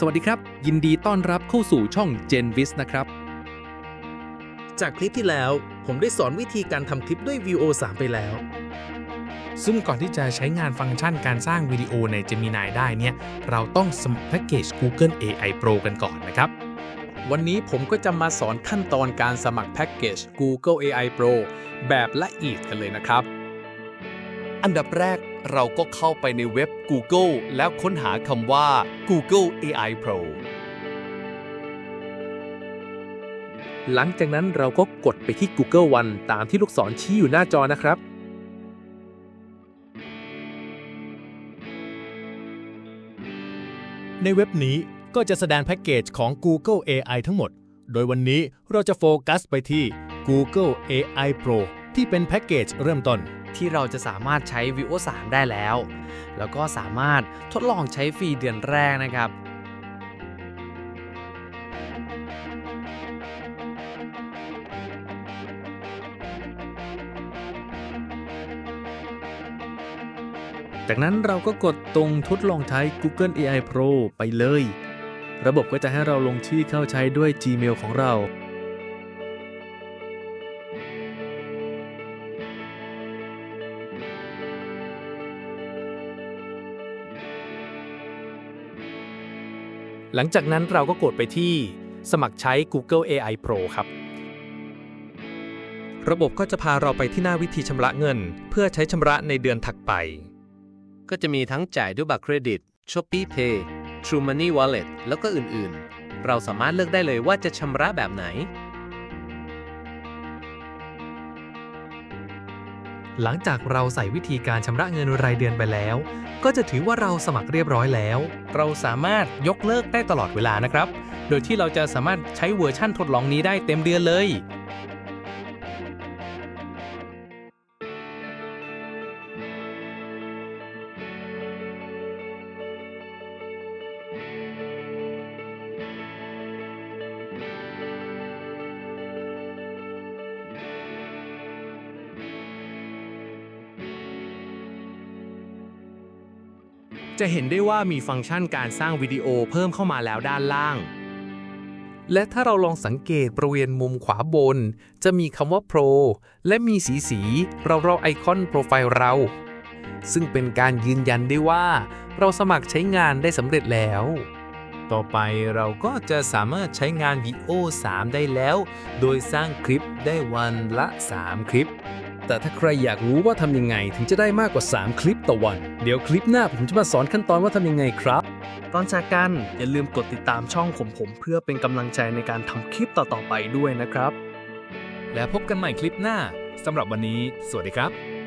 สวัสดีครับ ยินดีต้อนรับเข้าสู่ช่อง Gen v i s นะครับ จากคลิปที่แล้ว ผมได้สอนวิธีการทำคลิปด้วย VO 3ไปแล้ว ซึ่งก่อนที่จะใช้งานฟังก์ชันการสร้างวิดีโอใน Gemini ได้เนี่ย เราต้องสมัครแพ็กเกจ Google AI Pro กันก่อนนะครับ วันนี้ผมก็จะมาสอนขั้นตอนการสมัครแพ็กเกจ Google AI Pro แบบละเอียดกันเลยนะครับ อันดับแรก เราก็เข้าไปในเว็บ Google แล้วค้นหาคำว่า Google AI Pro หลังจากนั้นเราก็กดไปที่ Google One ตามที่ลูกศรชี้อยู่หน้าจอนะครับ ในเว็บนี้ก็จะแสดงแพ็กเกจของ Google AI ทั้งหมด โดยวันนี้เราจะโฟกัสไปที่ Google AI Pro ที่เป็นแพ็กเกจเริ่มต้น ที่เราจะสามารถใช้ Vivo 3 ได้แล้ว แล้วก็สามารถทดลองใช้ฟรีเดือนแรกนะครับจากนั้นเราก็กดตรงทดลองใช้ Google AI Pro ไปเลย ระบบก็จะให้เราลงชื่อเข้าใช้ด้วย Gmail ของเรา หลังจากนั้นเราก็กดไปที่สมัครใช้ Google AI Pro ครับ ระบบก็จะพาเราไปที่หน้าวิธีชำระเงิน เพื่อใช้ชำระในเดือนถัดไป ก็จะมีทั้งจ่ายด้วยบัตรเครดิต Shopee Pay True Money Wallet แล้วก็อื่นๆ เราสามารถเลือกได้เลยว่าจะชำระแบบไหน หลังจากเราใส่วิธีการชำระเงินรายเดือนไปแล้ว ก็จะถือว่าเราสมัครเรียบร้อยแล้ว เราสามารถยกเลิกได้ตลอดเวลานะครับ โดยที่เราจะสามารถใช้เวอร์ชั่นทดลองนี้ได้เต็มเดือนเลย จะเห็นได้ว่ามีฟังก์ชันการสร้างวิดีโอเพิ่มเข้ามาแล้วด้านล่าง และถ้าเราลองสังเกตบริเวณมุมขวาบน จะมีคำว่า Pro และมีสีสีเราเราไอคอนโปรไฟล์เรา ซึ่งเป็นการยืนยันได้ว่า เราสมัครใช้งานได้สำเร็จแล้ว ต่อไปเราก็จะสามารถใช้งาน VO 3 ได้แล้ว โดยสร้างคลิปได้วันละ 3 คลิป แต่ถ้าใครอยากรู้ว่าทำยังไงถึงจะได้มากกว่า 3 คลิปต่อวัน เดี๋ยวคลิปหน้าผมจะมาสอนขั้นตอนว่าทำยังไงครับก่อนจากกันอย่าลืมกดติดตามช่องผมผม เพื่อเป็นกำลังใจในการทำคลิปต่อๆไปด้วยนะครับ และพบกันใหม่คลิปหน้าสำหรับวันนี้ สวัสดีครับ